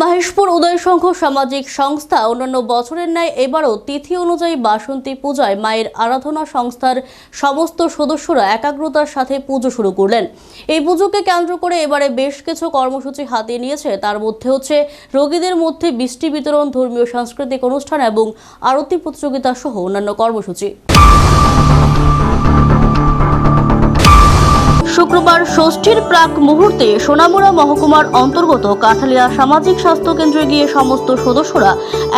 মহেশপুর উদয় সংঘ সামাজিক সংস্থা অন্যান্য বছরের ন্যায় এবারও তিথি অনুযায়ী বাসন্তী পূজায় মায়ের আরাধনা সংস্থার সমস্ত সদস্যরা একাগ্রতার সাথে পুজো শুরু করলেন। এই পুজোকে কেন্দ্র করে এবারে বেশ কিছু কর্মসূচি হাতে নিয়েছে। তার মধ্যে হচ্ছে রোগীদের মধ্যে বৃষ্টি বিতরণ, ধর্মীয় সাংস্কৃতিক অনুষ্ঠান এবং আরতি প্রতিযোগিতা সহ অন্যান্য কর্মসূচি। শুক্রবার ষষ্ঠীর প্রাক মুহূর্তে সোনামুড়া মহকুমার অন্তর্গত কাঠালিয়া সামাজিক স্বাস্থ্য কেন্দ্রে গিয়ে সমস্ত সদস্যরা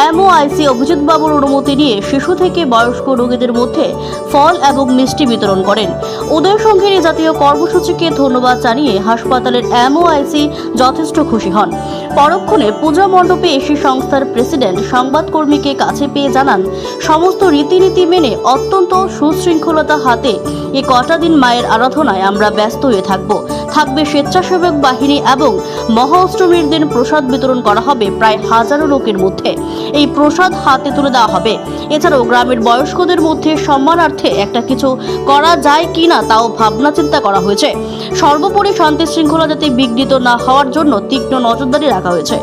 এমওআইসি অভিজিৎ বাবুর অনুমতি নিয়ে শিশু থেকে বয়স্ক রোগীদের মধ্যে ফল এবং মিষ্টি বিতরণ করেন। সংঘের এই জাতীয় কর্মসূচিকে ধন্যবাদ জানিয়ে হাসপাতালের এমওআইসি যথেষ্ট খুশি হন। পরক্ষণে পূজা মণ্ডপে এসে সংস্থার প্রেসিডেন্ট সংবাদকর্মীকে কাছে পেয়ে জানান, সমস্ত রীতিনীতি মেনে অত্যন্ত সুশৃঙ্খলতা হাতে এ কটা দিন মায়ের আরাধনায় আমরা ব্যস্ত হয়ে থাকব। থাকবে স্বেচ্ছাসেবক বাহিনী এবং মহা অষ্টমীর দিন প্রসাদ বিতরণ করা হবে প্রায় হাজারো লোকের মধ্যে। এই প্রসাদ হাতে তুলে দেওয়া হবে। এছাড়াও গ্রামের বয়স্কদের মধ্যে সম্মানার্থে একটা কিছু করা যায় কিনা তাও ভাবনা চিন্তা করা হয়েছে। সর্বোপরি শান্তি শৃঙ্খলা যাতে বিঘ্নিত না হওয়ার জন্য তীক্ষ্ণ নজরদারি রাখা হয়েছে।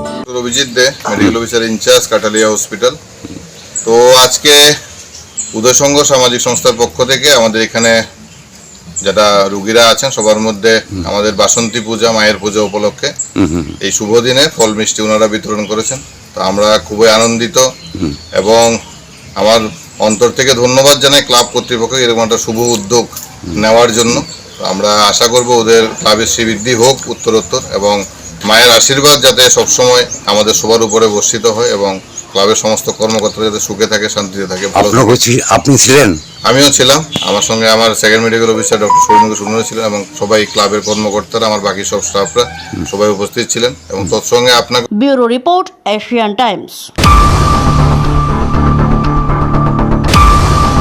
The medical officer in charge Kataliya hospital তো আজকে উদয় সংঘ সামাজিক সংস্থার পক্ষ থেকে আমাদের এখানে যারা রুগীরা আছেন, সবার মধ্যে আমাদের বাসন্তী পূজা, মায়ের পূজা উপলক্ষে এই শুভ দিনে ফল মিষ্টি ওনারা বিতরণ করেছেন। তো আমরা খুবই আনন্দিত এবং আমার অন্তর থেকে ধন্যবাদ জানাই ক্লাব কর্তৃপক্ষ এরকম একটা শুভ উদ্যোগ নেওয়ার জন্য। আমরা আশা করব ওদের ক্লাবের শ্রীবৃদ্ধি হোক, উত্তরোত্তর এবং মায়ের আশীর্বাদ যাতে সবসময় আমাদের সবার উপরে বর্ষিত হয় এবং ক্লাবের সমস্ত কর্মকর্তা যাতে সুখে থাকে শান্তিতে থাকে ভালো আপনি ছিলেন? আমিও ছিলাম। আমার সঙ্গে আমার second medical officer doctor Sourav Sundar ছিলেন এবং সবাই ক্লাবের কর্মকর্তারা আমার বাকি সব স্টাফরা সবাই উপস্থিত ছিলেন এবং তৎসঙ্গে আপনাকে ব্যুরো রিপোর্ট এশিয়ান টাইমস।